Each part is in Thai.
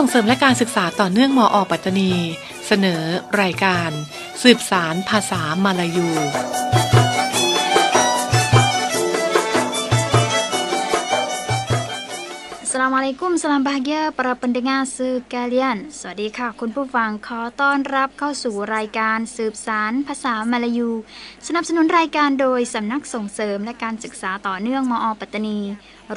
ส่งเสริมและการศึกษาต่อเนื่องมออปัตตานี เสนอรายการ สืบสารภาษามาลายู สลามอะลัยกุมสลามบาเกีย para pendengar sekalian สวัสดีค่ะ คุณผู้ฟังขอต้อนรับเข้าสู่รายการสืบสารภาษามาลายู สนับสนุนรายการโดยสำนักส่งเสริมและการศึกษาต่อเนื่องมอปัตตานี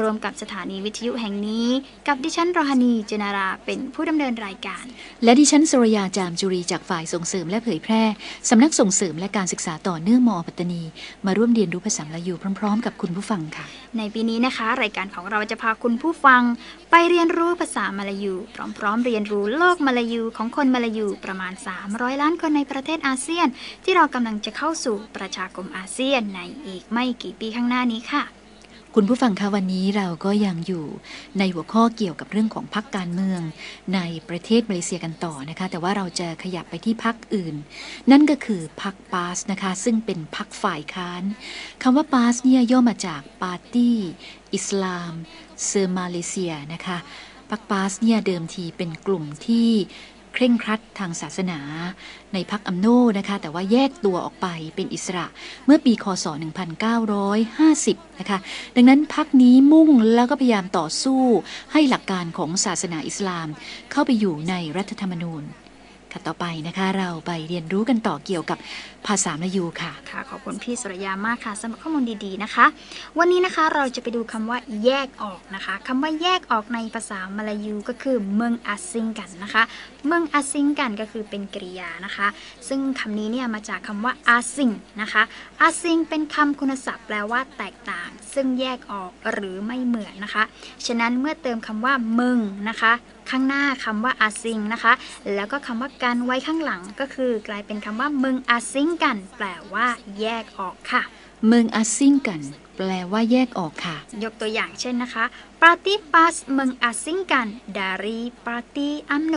รวมกับสถานีวิทยุแห่งนี้ กับดิฉันรหนีเจนาราเป็นผู้ดำเนินรายการ และดิฉันสุรยาจามจุรีจากฝ่ายส่งเสริมและเผยแพร่สำนักส่งเสริมและการศึกษาต่อเนื่องมอปัตตานี มาร่วมเรียนรู้ภาษาละยูพร้อม ๆ กับคุณผู้ฟังค่ะ ในปีนี้นะคะ รายการของเราจะพาคุณผู้ฟังไปเรียนรู้ภาษามาลายู พร้อมๆ เรียนรู้โลกมาลายูของคนมาลายูประมาณ 300 ล้านคนในประเทศอาเซียน ที่เรากำลังจะเข้าสู่ประชาคมอาเซียนในอีกไม่กี่ปีข้างหน้านี้ค่ะ คุณผู้ฟังคะวันนี้เราก็ยังอยู่ในหัวข้อเกี่ยวกับเรื่องของพักการเมือง ในประเทศมาเลเซียกันต่อนะคะ แต่ว่าเราจะขยับไปที่พักอื่น นั่นก็คือพักปาสนะคะ ซึ่งเป็นพักฝ่ายค้านคำว่าปาสเนี่ยย่อมาจากปาร์ตี้อิสลามเซอร์มาเลเซียนะคะพักปาสเนี่ยเดิมทีเป็นกลุ่มที่ เคร่งครัดทางศาสนา ในพักอัมโนนะคะ แต่ว่าแยกตัวออกไปเป็นอิสระเมื่อปีคศ 1950 นะคะ ดังนั้นพักนี้มุ่งแล้วก็พยายามต่อสู้ให้หลักการของศาสนาอิสลามเข้าไปอยู่ในรัฐธรรมนูญ ค่ะต่อไปนะคะ เราไปเรียนรู้กันต่อเกี่ยวกับภาษามลายูค่ะ ค่ะ ขอบคุณพี่สุรยามากค่ะสำหรับข้อมูลดีๆนะคะ วันนี้นะคะเราจะไปดูคำว่าแยกออกนะคะคำว่าแยกออกในภาษามลายูก็คือเมืองอาซิงกันนะคะ เมืองอาซิงกันก็คือเป็นกริยานะคะ ซึ่งคำนี้เนี่ยมาจากคำว่าอาซิงนะคะอาซิงเป็นคำคุณศัพท์แปลว่าแตกต่าง ซึ่งแยกออกหรือไม่เหมือนนะคะ ฉะนั้นเมื่อเติมคำว่าเมืองนะคะข้างหน้าคำว่าอาซิงนะคะ แล้วก็คำว่ากันไว้ข้างหลังก็คือกลายเป็นคำว่าเมืองอาซิงกัน แปลว่าแยกออกค่ะเมืองอาซิงกัน แปลว่าแยกออกค่ะ ยกตัวอย่างเช่นนะคะปาติปัสเมืองอาซิงกันดารีปาติอัมโน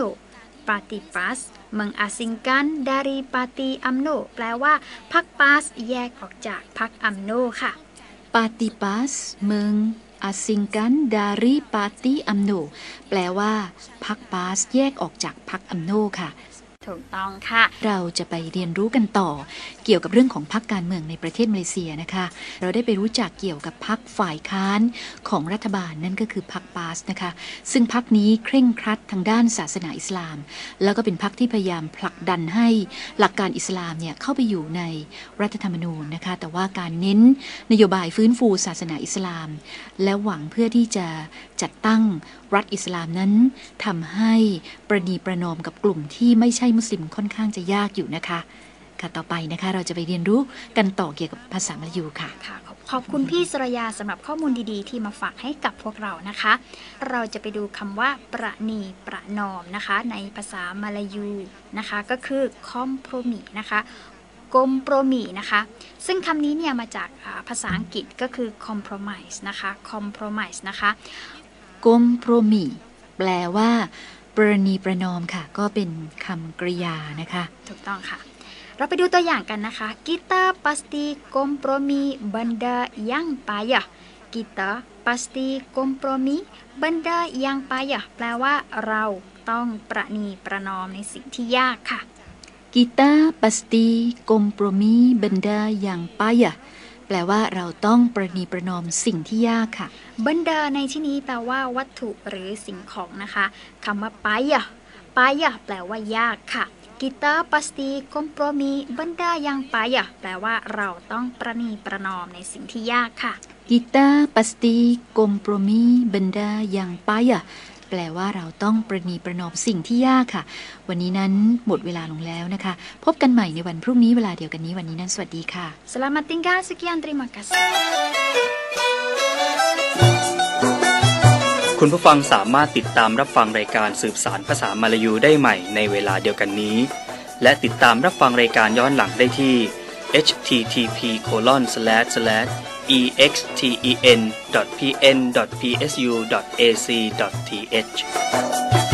ปาติปัสเมืองอาซิงกันดารีปาตีอัมโน แปลว่าพักปาสแยกออกจากพักอัมโนค่ะ ถูกต้องค่ะ เราจะไปเรียนรู้กันต่อ เกี่ยวกับเรื่องของพรรคการเมืองในประเทศมาเลเซียนะคะ เราได้ไปรู้จักเกี่ยวกับพรรคฝ่ายค้านของรัฐบาลนั่นก็คือพรรคปาสนะคะ ซึ่งพรรคนี้เคร่งครัดทางด้านศาสนาอิสลาม แล้วก็เป็นพรรคที่พยายามผลักดันให้หลักการอิสลามเนี่ยเข้าไปอยู่ในรัฐธรรมนูญนะคะ แต่ว่าการเน้นนโยบายฟื้นฟูศาสนาอิสลาม และหวังเพื่อที่จะจัดตั้งรัฐอิสลามนั้นทำให้ประนีประนอมกับกลุ่มที่ไม่ใช่มุสลิมค่อนข้างจะยากอยู่นะคะ ค่ะต่อไปนะคะเราจะไปเรียนรู้กันต่อเกี่ยวกับภาษามลายูค่ะค่ะขอบคุณพี่สรยาสำหรับข้อมูลดีๆ ที่มาฝากให้กับพวกเรานะคะ เราจะไปดูคำว่า ประนีประนอมนะคะ ในภาษามาลายูนะคะ ก็คือคอมโพรมีนะคะกลมโปรมีนะคะ ซึ่งคำนี้เนี่ยมาจากภาษาอังกฤษก็คือ compromise นะคะ compromise นะคะกมโปรมีแปลว่า ประนีประนอมค่ะ ก็เป็นคำกริยานะคะ ถูกต้องค่ะ เราไปดูตัวอย่างกันนะคะ kita pasti kompromi benda yang payah kita pasti kompromi benda yang payah แปลว่าเราต้องประนีประนอมในสิ่งที่ยากค่ะ kita pasti kompromi benda yang payah แปลว่าเราต้องประนีประนอมสิ่งที่ยากค่ะ บันดาในที่นี้แปลว่าวัตถุหรือสิ่งของนะคะคำว่าปายะปายะแปลว่ายากค่ะกิตาปัสตีคอมโปรมีบันดายังปายะแปลว่าเราต้องประนีประนอมในสิ่งที่ยากค่ะกิตาปัสตี คอมโปรมีบันดายังปายะแปลว่าเราต้องประนีประนอมสิ่งที่ยากค่ะ วันนี้นั้นหมดเวลาลงแล้วนะคะ พบกันใหม่ในวันพรุ่งนี้เวลาเดียวกันนี้วันนี้นั้นสวัสดีค่ะ Selamat tinggal sekian terima kasih คุณผู้ฟังสามารถติดตามรับฟังรายการสืบสารภาษามาลายูได้ใหม่ในเวลาเดียวกันนี้ และติดตามรับฟังรายการย้อนหลังได้ที่ http exten.pn.psu.ac.th